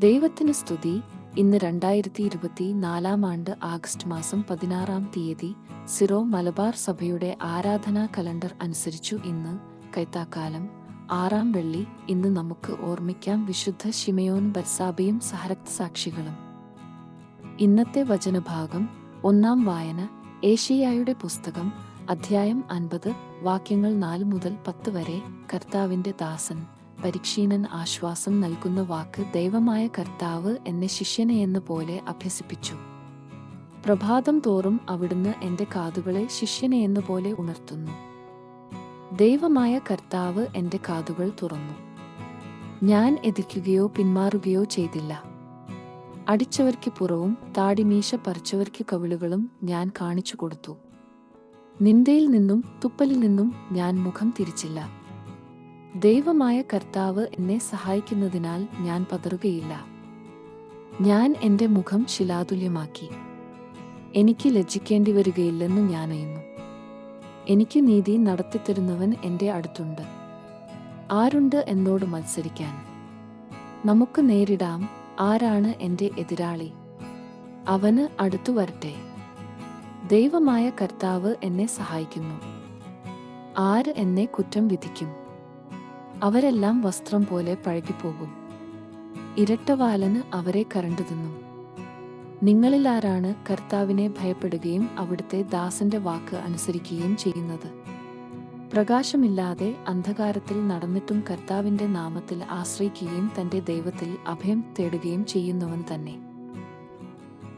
ദൈവത്തിന് സ്തുതി. ഇന്ന് രണ്ടായിരത്തി ഇരുപത്തി നാലാം ആണ്ട് ആഗസ്റ്റ് മാസം പതിനാറാം തീയതി സിറോ മലബാർ സഭയുടെ ആരാധനാ കലണ്ടർ അനുസരിച്ചു ഇന്ന് കൈത്താക്കാലം. ആറാം വെള്ളി ഇന്ന് നമുക്ക് ഓർമ്മിക്കാം വിശുദ്ധ ഷിമയോൻ ബർസാബയും സഹരക്ത സാക്ഷികളും ഇന്നത്തെ വചനഭാഗം ഒന്നാം വായന ഏഷ്യായുടെ പുസ്തകം അധ്യായം അൻപത് വാക്യങ്ങൾ നാല് മുതൽ പത്ത് വരെ കർത്താവിന്റെ ദാസൻ. പരീക്ഷീണൻ ആശ്വാസം നൽകുന്ന വാക്ക് ദൈവമായ കർത്താവ് എന്നെ ശിഷ്യനെ എന്ന പോലെ അഭ്യസിപ്പിച്ചു. പ്രഭാതം തോറും അവിടുന്ന് എന്റെ കാതുകളെ ശിഷ്യനെ എന്ന പോലെ ഉണർത്തുന്നു. ദൈവമായ കർത്താവ് എന്റെ കാതുകൾ തുറന്നു. ഞാൻ എതിക്കുകയോ പിന്മാറുകയോ ചെയ്തില്ല. അടിച്ചവർക്ക് പുറവും താടിമീശ പറിച്ചവർക്ക് കവിളുകളും ഞാൻ കാണിച്ചു കൊടുത്തു. നിന്ദയിൽ നിന്നും തുപ്പലിൽ നിന്നും ഞാൻ മുഖം തിരിച്ചില്ല. ദൈവമായ കർത്താവ് എന്നെ സഹായിക്കുന്നതിനാൽ ഞാൻ പതറുകയില്ല. ഞാൻ എന്റെ മുഖം ശിലാതുല്യമാക്കി. എനിക്ക് ലജ്ജിക്കേണ്ടി വരികയില്ലെന്ന് ഞാൻ അയുന്നു എനിക്ക് നീതി നടത്തിത്തരുന്നവൻ എന്റെ അടുത്തുണ്ട്. ആരുണ്ട് എന്നോട് മത്സരിക്കാൻ? നമുക്ക് നേരിടാം ആരാണ് എന്റെ എതിരാളി? അവന് അടുത്തു വരട്ടെ. ദൈവമായ കർത്താവ് എന്നെ സഹായിക്കുന്നു. ആര് എന്നെ കുറ്റം വിധിക്കും? അവരെല്ലാം വസ്ത്രം പോലെ പഴകിപ്പോകും. ഇരട്ടവാലന് അവരെ കരണ്ടു തിന്നും. നിങ്ങളിൽ ആരാണ് കർത്താവിനെ ഭയപ്പെടുകയും അവിടുത്തെ ദാസന്റെ വാക്ക് അനുസരിക്കുകയും ചെയ്യുന്നത്? പ്രകാശമില്ലാതെ അന്ധകാരത്തിൽ നടന്നിട്ടും കർത്താവിന്റെ നാമത്തിൽ ആശ്രയിക്കുകയും തന്റെ ദൈവത്തിൽ അഭയം തേടുകയും ചെയ്യുന്നവൻ തന്നെ.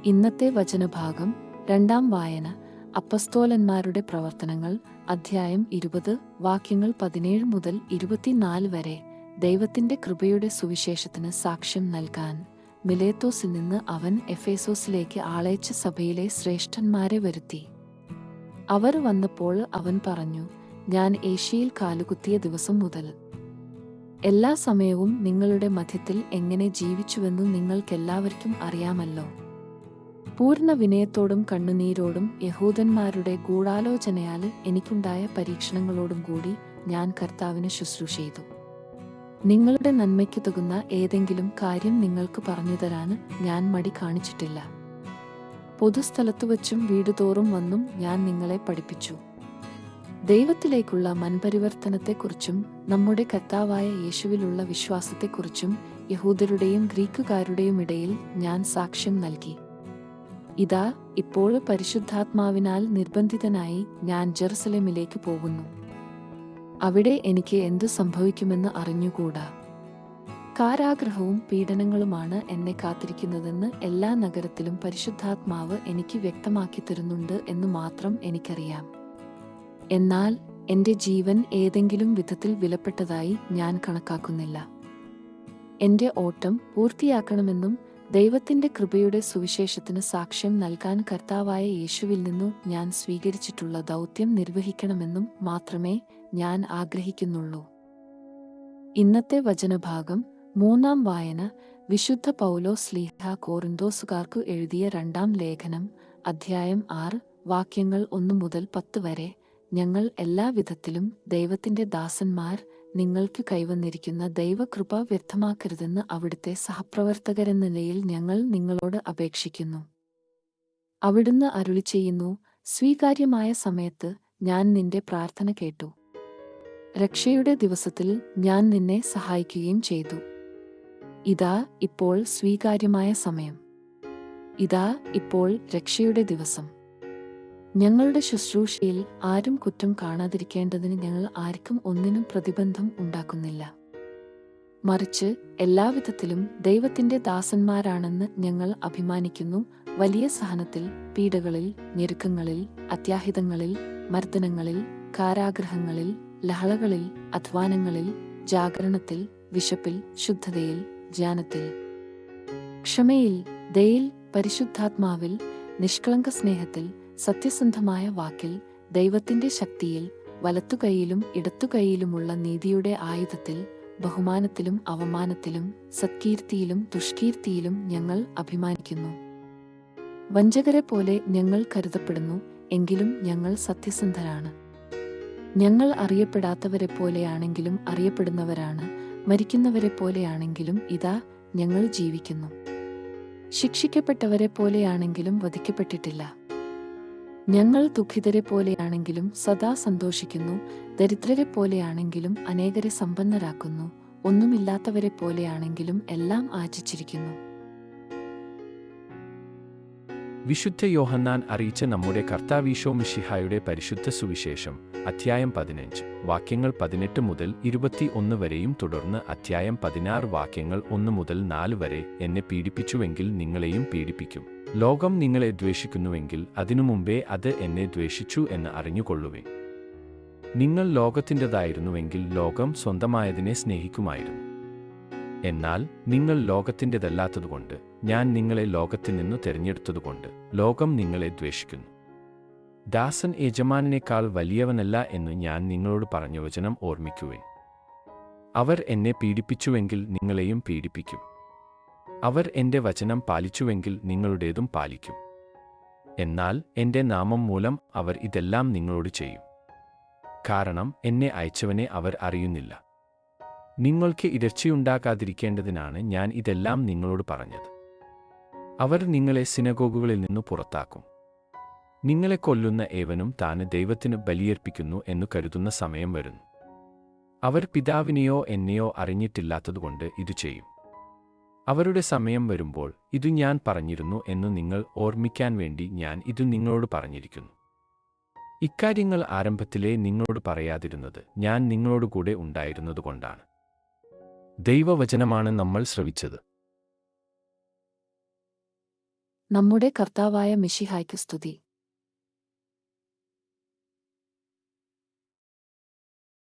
ഇന്നത്തെ വചനഭാഗം രണ്ടാം വായന. അപ്പസ്തോലന്മാരുടെ പ്രവർത്തനങ്ങൾ അധ്യായം ഇരുപത് വാക്യങ്ങൾ പതിനേഴ് മുതൽ ഇരുപത്തിനാല് വരെ. ദൈവത്തിന്റെ കൃപയുടെ സുവിശേഷത്തിന് സാക്ഷ്യം നൽകാൻ. മിലേത്തോസിൽ നിന്ന് അവൻ എഫേസോസിലേക്ക് ആളയച്ച സഭയിലെ ശ്രേഷ്ഠന്മാരെ വരുത്തി. അവർ വന്നപ്പോൾ അവൻ പറഞ്ഞു ഞാൻ ഏഷ്യയിൽ കാലുകുത്തിയ ദിവസം മുതൽ. എല്ലാ സമയവും നിങ്ങളുടെ മധ്യത്തിൽ എങ്ങനെ ജീവിച്ചുവെന്ന് നിങ്ങൾക്കെല്ലാവർക്കും അറിയാമല്ലോ. പൂർണ വിനയത്തോടും കണ്ണുനീരോടും യഹൂദന്മാരുടെ ഗൂഢാലോചനയാൽ എനിക്കുണ്ടായ പരീക്ഷണങ്ങളോടും കൂടി ഞാൻ കർത്താവിന് ശുശ്രൂഷ ചെയ്തു. നിങ്ങളുടെ നന്മയ്ക്ക് തകുന്ന ഏതെങ്കിലും കാര്യം നിങ്ങൾക്ക് പറഞ്ഞു തരാന് ഞാൻ മടി കാണിച്ചിട്ടില്ല. പൊതുസ്ഥലത്തു വച്ചും വീടുതോറും വന്നും ഞാൻ നിങ്ങളെ പഠിപ്പിച്ചു. ദൈവത്തിലേക്കുള്ള മൻപരിവർത്തനത്തെക്കുറിച്ചും നമ്മുടെ കർത്താവായ യേശുവിലുള്ള വിശ്വാസത്തെക്കുറിച്ചും യഹൂദരുടെയും ഗ്രീക്കുകാരുടെയും ഇടയിൽ ഞാൻ സാക്ഷ്യം നൽകി. ഇതാ ഇപ്പോൾ പരിശുദ്ധാത്മാവിനാൽ നിർബന്ധിതനായി ഞാൻ ജെറുസലേമിലേക്ക് പോകുന്നു. അവിടെ എനിക്ക് എന്തു സംഭവിക്കുമെന്ന് അറിഞ്ഞുകൂടാ. കാരാഗ്രഹവും പീഡനങ്ങളുമാണ് എന്നെ കാത്തിരിക്കുന്നതെന്ന് എല്ലാ നഗരത്തിലും പരിശുദ്ധാത്മാവ് എനിക്ക് വ്യക്തമാക്കി തരുന്നുണ്ട് എന്ന് മാത്രം എനിക്കറിയാം. എന്നാൽ എന്റെ ജീവൻ ഏതെങ്കിലും വിധത്തിൽ വിലപ്പെട്ടതായി ഞാൻ കണക്കാക്കുന്നില്ല. എന്റെ ഓട്ടം പൂർത്തിയാക്കണമെന്നും ദൈവത്തിന്റെ കൃപയുടെ സുവിശേഷത്തിന് സാക്ഷ്യം നൽകാൻ കർത്താവായ യേശുവിൽ നിന്നു ഞാൻ സ്വീകരിച്ചിട്ടുള്ള ദൗത്യം നിർവഹിക്കണമെന്നും മാത്രമേ ഞാൻ ആഗ്രഹിക്കുന്നുള്ളൂ. ഇന്നത്തെ വചനഭാഗം മൂന്നാം വായന വിശുദ്ധ പൗലോ സ്ലീഹ കോറിന്തോസുകാർക്കു എഴുതിയ രണ്ടാം ലേഖനം അധ്യായം ആറ് വാക്യങ്ങൾ ഒന്നു മുതൽ പത്ത് വരെ ഞങ്ങൾ എല്ലാവിധത്തിലും ദൈവത്തിന്റെ ദാസന്മാർ നിങ്ങൾക്ക് കൈവന്നിരിക്കുന്ന ദൈവകൃപ വ്യർത്ഥമാക്കരുതെന്ന് അവിടുത്തെ സഹപ്രവർത്തകരെന്ന നിലയിൽ ഞങ്ങൾ നിങ്ങളോട് അപേക്ഷിക്കുന്നു. അവിടുന്ന് അരുളി ചെയ്യുന്നു സ്വീകാര്യമായ സമയത്ത് ഞാൻ നിന്റെ പ്രാർത്ഥന കേട്ടു. രക്ഷയുടെ ദിവസത്തിൽ ഞാൻ നിന്നെ സഹായിക്കുകയും ചെയ്തു. ഇതാ ഇപ്പോൾ സ്വീകാര്യമായ സമയം. ഇതാ ഇപ്പോൾ രക്ഷയുടെ ദിവസം. ഞങ്ങളുടെ ശുശ്രൂഷയിൽ ആരും കുറ്റം കാണാതിരിക്കേണ്ടതിന് ഞങ്ങൾ ആർക്കും ഒന്നിനും പ്രതിബന്ധം ഉണ്ടാക്കുന്നില്ല. മറിച്ച് എല്ലാവിധത്തിലും ദൈവത്തിന്റെ ദാസന്മാരാണെന്ന് ഞങ്ങൾ അഭിമാനിക്കുന്നു. വലിയ സഹനത്തിൽ പീഡകളിൽ ഞെരുക്കങ്ങളിൽ അത്യാഹിതങ്ങളിൽ മർദ്ദനങ്ങളിൽ കാരാഗ്രഹങ്ങളിൽ ലഹളകളിൽ അധ്വാനങ്ങളിൽ ജാഗരണത്തിൽ വിശപ്പിൽ ശുദ്ധതയിൽ ജ്ഞാനത്തിൽ. ക്ഷമയിൽ ദയിൽ പരിശുദ്ധാത്മാവിൽ നിഷ്കളങ്ക സ്നേഹത്തിൽ സത്യസന്ധമായ വാക്കിൽ ദൈവത്തിന്റെ ശക്തിയിൽ വലത്തുകൈയിലും ഇടത്തുകൈയിലുമുള്ള നീതിയുടെ ആയുധത്തിൽ ബഹുമാനത്തിലും അവമാനത്തിലും സത്കീർത്തിയിലും ദുഷ്കീർത്തിയിലും ഞങ്ങൾ അഭിമാനിക്കുന്നു. വഞ്ചകരെ പോലെ ഞങ്ങൾ കരുതപ്പെടുന്നു എങ്കിലും ഞങ്ങൾ സത്യസന്ധരാണ്. ഞങ്ങൾ അറിയപ്പെടാത്തവരെ പോലെയാണെങ്കിലും അറിയപ്പെടുന്നവരാണ് മരിക്കുന്നവരെ പോലെയാണെങ്കിലും ഇതാ ഞങ്ങൾ ജീവിക്കുന്നു. ശിക്ഷിക്കപ്പെട്ടവരെ പോലെയാണെങ്കിലും വധിക്കപ്പെട്ടിട്ടില്ല. ഞങ്ങൾ ദുഃഖിതരെ പോലെയാണെങ്കിലും സദാ സന്തോഷിക്കുന്നു. ദരിദ്രരെ പോലെയാണെങ്കിലും അനേകരെ സമ്പന്നരാക്കുന്നു. ഒന്നുമില്ലാത്തവരെ പോലെയാണെങ്കിലും എല്ലാം ആചിച്ചിരിക്കുന്നു വിശുദ്ധ യോഹന്നാൻ അറിയിച്ച നമ്മുടെ കർത്താവീശോ മിഷിഹായുടെ പരിശുദ്ധ സുവിശേഷം അധ്യായം പതിനഞ്ച്. വാക്യങ്ങൾ പതിനെട്ട് മുതൽ ഇരുപത്തി ഒന്ന് വരെയും തുടർന്ന് അധ്യായം പതിനാറ് വാക്യങ്ങൾ ഒന്ന് മുതൽ നാല് വരെ എന്നെ പീഡിപ്പിച്ചുവെങ്കിൽ നിങ്ങളെയും പീഡിപ്പിക്കും. ലോകം നിങ്ങളെ ദ്വേഷിക്കുന്നുവെങ്കിൽ അതിനു മുമ്പേ അത് എന്നെ ദ്വേഷിച്ചു എന്ന് അറിഞ്ഞുകൊള്ളുവേ നിങ്ങൾ ലോകത്തിന്റെതായിരുന്നുവെങ്കിൽ ലോകം സ്വന്തമായതിനെ സ്നേഹിക്കുമായിരുന്നു. എന്നാൽ നിങ്ങൾ ലോകത്തിന്റെതല്ലാത്തതുകൊണ്ട് ഞാൻ നിങ്ങളെ ലോകത്തിൽ നിന്ന് തിരഞ്ഞെടുത്തതുകൊണ്ട് ലോകം നിങ്ങളെ ദ്വേഷിക്കുന്നു. ദാസൻ യജമാനേക്കാൾ വലിയവനല്ല എന്ന് ഞാൻ നിങ്ങളോട് പറഞ്ഞ വചനം ഓർമ്മിക്കുവേൻ. അവർ എന്നെ പീഡിപ്പിച്ചുവെങ്കിൽ നിങ്ങളെയും പീഡിപ്പിക്കും. അവർ എന്റെ വചനം പാലിച്ചുവെങ്കിൽ നിങ്ങളുടേതും പാലിക്കും. എന്നാൽ എന്റെ നാമം മൂലം അവർ ഇതെല്ലാം നിങ്ങളോട് ചെയ്യും. കാരണം എന്നെ അയച്ചവനെ അവർ അറിയുന്നില്ല. നിങ്ങൾക്ക് ഇടർച്ചയുണ്ടാകാതിരിക്കേണ്ടതിനാണ് ഞാൻ ഇതെല്ലാം നിങ്ങളോട് പറഞ്ഞത്. അവർ നിങ്ങളെ സിനഗോഗുകളിൽ നിന്ന് പുറത്താക്കും. നിങ്ങളെ കൊല്ലുന്ന ഏവനും താന് ദൈവത്തിന് ബലിയർപ്പിക്കുന്നു എന്നു കരുതുന്ന സമയം വരുന്നു. അവർ പിതാവിനെയോ എന്നെയോ അറിഞ്ഞിട്ടില്ലാത്തതുകൊണ്ട് ഇത് ചെയ്യും. അവരുടെ സമയം വരുമ്പോൾ ഇതു ഞാൻ പറഞ്ഞിരുന്നു എന്ന് നിങ്ങൾ ഓർമ്മിക്കാൻ വേണ്ടി ഞാൻ ഇത് നിങ്ങളോട് പറഞ്ഞിരിക്കുന്നു. ഇക്കാര്യങ്ങൾ ആരംഭത്തിലെ നിങ്ങളോട് പറയാതിരുന്നത് ഞാൻ നിങ്ങളോട് കൂടെ ഉണ്ടായിരുന്നതുകൊണ്ടാണ് ദൈവവചനമാണ് നമ്മൾ ശ്രവിച്ചത്. നമ്മുടെ കർത്താവായ മിഷിഹായ്ക്ക് സ്തുതി.